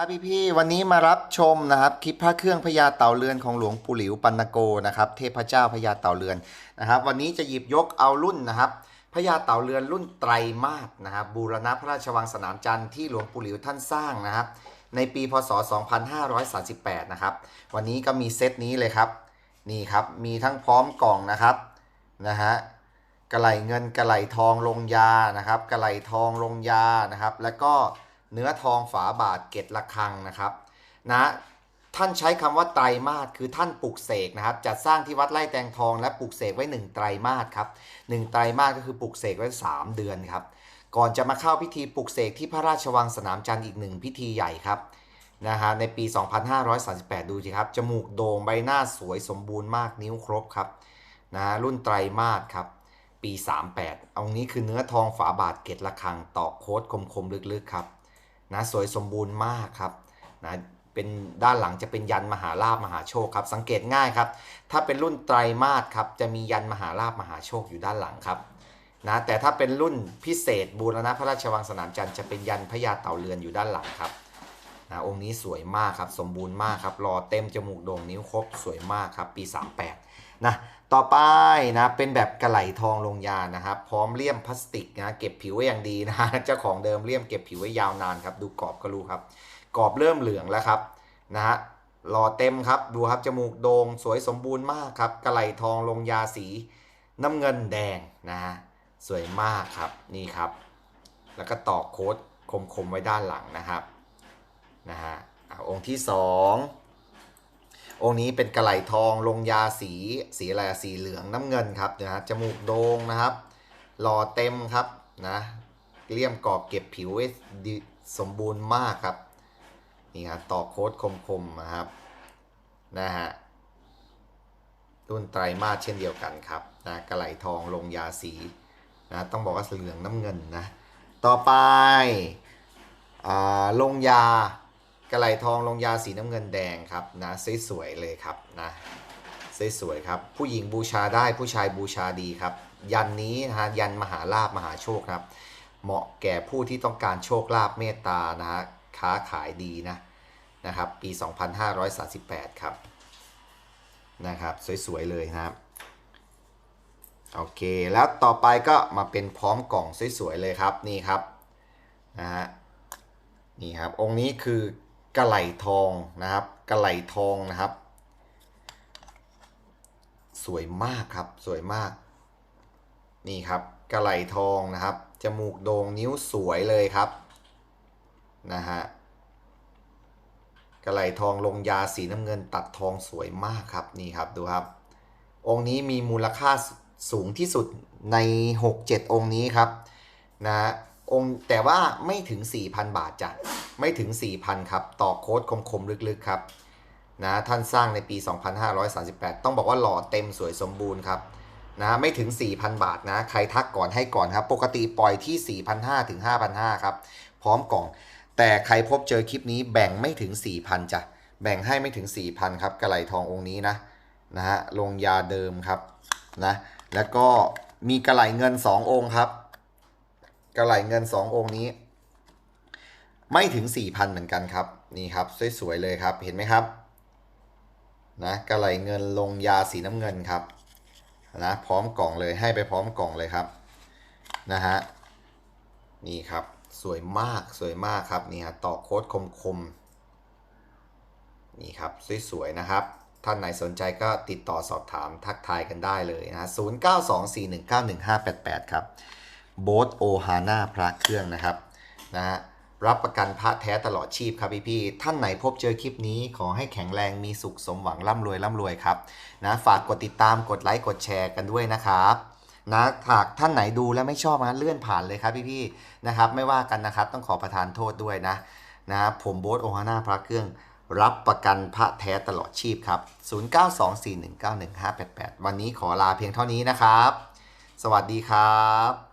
ครับพี่ๆวันนี้มารับชมนะครับคลิปพระเครื่องพญาเต่าเรือนของหลวงปู่หลิวปัณโกนะครับเทพเจ้าพญาเต่าเรือนนะครับ วันนี้จะหยิบยกเอารุ่นนะครับพญาเต่าเรือนรุ่นไตรมาสนะครับบูรณะพระราชวังสนามจันทร์ที่หลวงปู่หลิวท่านสร้างนะครับ ในปีพศ 2538 นะครับ วันนี้ก็มีเซตนี้เลยครับนี่ครับมีทั้งพร้อมกล่องนะครับนะฮะกระไหลเงินกระไหลทองลงยานะครับกระไหลทองลงยานะครับ แล้วก็ เนื้อทองฝาบาทเกตระฆังนะครับนะท่านใช้คำว่าไตรมาสคือท่านปลุกเสกนะครับ จัดสร้างที่วัดไร่แตงทองและปลุกเสกไว้หนึ่งไตรมาสครับหนึ่งไตรมาสก็คือปลุกเสกไว้สามเดือนครับ ก่อนจะมาเข้าพิธีปลุกเสกที่พระราชวังสนามจันทร์อีกหนึ่งพิธีใหญ่ครับนะฮะในปี 2538 ดูสิครับ จมูกโด่งใบหน้าสวยสมบูรณ์มากนิ้วครบครับนะะรุ่นไตรมาสครับ ปี 38 เอานี้คือเนื้อทองฝาบาทเกตระฆังตอกโค้ดคมๆลึกๆครับ นะสวยสมบูรณ์มากครับนะเป็นด้านหลังจะเป็นยันมหาลาภมหาโชคครับ สังเกตง่ายครับ ถ้าเป็นรุ่นไตรมาสครับจะมียันมหาลาภมหาโชคอยู่ด้านหลังครับนะแต่ถ้าเป็นรุ่นพิเศษบูรณะพระราชวังสนามจันทร์จะเป็นยันพญาเต่าเรือนอยู่ด้านหลังครับนะองค์นี้สวยมากครับ สมบูรณ์มากครับรอเต็มจมูกโด่งนิ้วครบสวยมากครับ ปี 38 นะต่อไปนะเป็นแบบกระไหลทองลงยานะครับพร้อมเลี่ยมพลาสติกนะเก็บผิวไว้อย่างดีนะเจ้าของเดิมเลี่ยมเก็บผิวไว้ยาวนานครับดูกรอบก็รู้ครับกรอบเริ่มเหลืองแล้วครับนะฮะรอเต็มครับดูครับจมูกโด่งสวยสมบูรณ์มากครับกระไหลทองลงยาสีน้ำเงินแดงนะฮะสวยมากครับนี่ครับ แล้วก็ตอกโค้ดคมๆไว้ด้านหลังนะครับนะฮะอ่าองค์ที่ส องค์นี้เป็นกระไหลทองลงยาสีสีอะไรสีเหลืองน้ำเงินครับนะฮะจมูกโด่งนะครับหล่อเต็มครับนะเลี่ยมกรอบเก็บผิวไว้สมบูรณ์มากครับนี่ครับต่อโค้ดคมๆนะครับนะฮะรุ่นไตรมาสเช่นเดียวกันครับนะกระไหลทองลงยาสีนะต้องบอกว่าสีเหลืองน้ำเงินนะต่อไปอ่าลงยา กระไหลทองลงยาสีน้ำเงินแดงครับนะสวยๆเลยครับนะสวยๆครับ ผู้หญิงบูชาได้ผู้ชายบูชาดีครับ ยันนี้นะฮะยันมหาลาบมหาโชคครับ เหมาะแก่ผู้ที่ต้องการโชคลาภเมตตานะฮะค้าขายดีนะนะครับ ปี 2538 ครับนะครับ สวยๆเลยนะครับโอเค แล้วต่อไปก็มาเป็นพร้อมกล่องสวยๆเลยครับนี่ครับนะฮะนี่ครับองค์นี้คือ กระไหลทองนะครับ กระไหลทองนะครับ สวยมากครับ สวยมาก นี่ครับ กระไหลทองนะครับ จมูกโด่งนิ้วสวยเลยครับ นะฮะ กระไหลทองลงยาสีน้ำเงินตัดทองสวยมากครับ นี่ครับดูครับ องค์นี้มีมูลค่าสูงที่สุดใน 6-7 องค์นี้ครับ นะฮะ องค์แต่ว่าไม่ถึง 4,000 บาทจ้ะไม่ถึง 4,000 ครับ ต่อโค้ดคมๆ ลึกๆ ครับนะท่านสร้างในปี 2538 ต้องบอกว่าหล่อเต็มสวยสมบูรณ์ครับนะไม่ถึง 4,000 บาทนะ ใครทักก่อนให้ก่อนครับ ปกติปล่อยที่ 4,500 ถึง 5,500 ครับ พร้อมกล่อง แต่ใครพบเจอคลิปนี้แบ่งไม่ถึง 4,000จ้ะแบ่งให้ไม่ถึง 4,000 ครับกระไหลทององค์นี้นะนะฮะลงยาเดิมครับนะแล้วก็มีกระไหลเงิน 2 องค์ครับ กระไหลเงิน 2 องค์นี้ ไม่ถึง 4,000 เหมือนกันครับ นี่ครับ สวยๆเลยครับ เห็นไหมครับนะกระไหลเงินลงยาสีน้ำเงินครับนะพร้อมกล่องเลยให้ไปพร้อมกล่องเลยครับนะฮะนี่ครับสวยมากสวยมากครับนี่ฮะต่อโค้ดคมๆนี่ครับสวยๆนะครับ ท่านไหนสนใจก็ติดต่อสอบถามทักทายกันได้เลยนะ0924191588 ครับ โบสโอฮาน่าพระเครื่องนะครับนะฮะรับประกันพระแท้ตลอดชีพครับพี่พี่ท่านไหนพบเจอคลิปนี้ขอให้แข็งแรงมีสุขสมหวังร่ำรวยร่ำรวยครับนะฝากกดติดตามกดไลค์กดแชร์กันด้วยนะครับนะหากท่านไหนดูแล้วไม่ชอบนะเลื่อนผ่านเลยครับพี่พี่นะครับไม่ว่ากันนะครับต้องขอประทานโทษด้วยนะนะผมโบสโอฮาน่าพระเครื่องรับประกันพระแท้ตลอดชีพครับ 0924191588 วันนี้ขอลาเพียงเท่านี้นะครับ สวัสดีครับ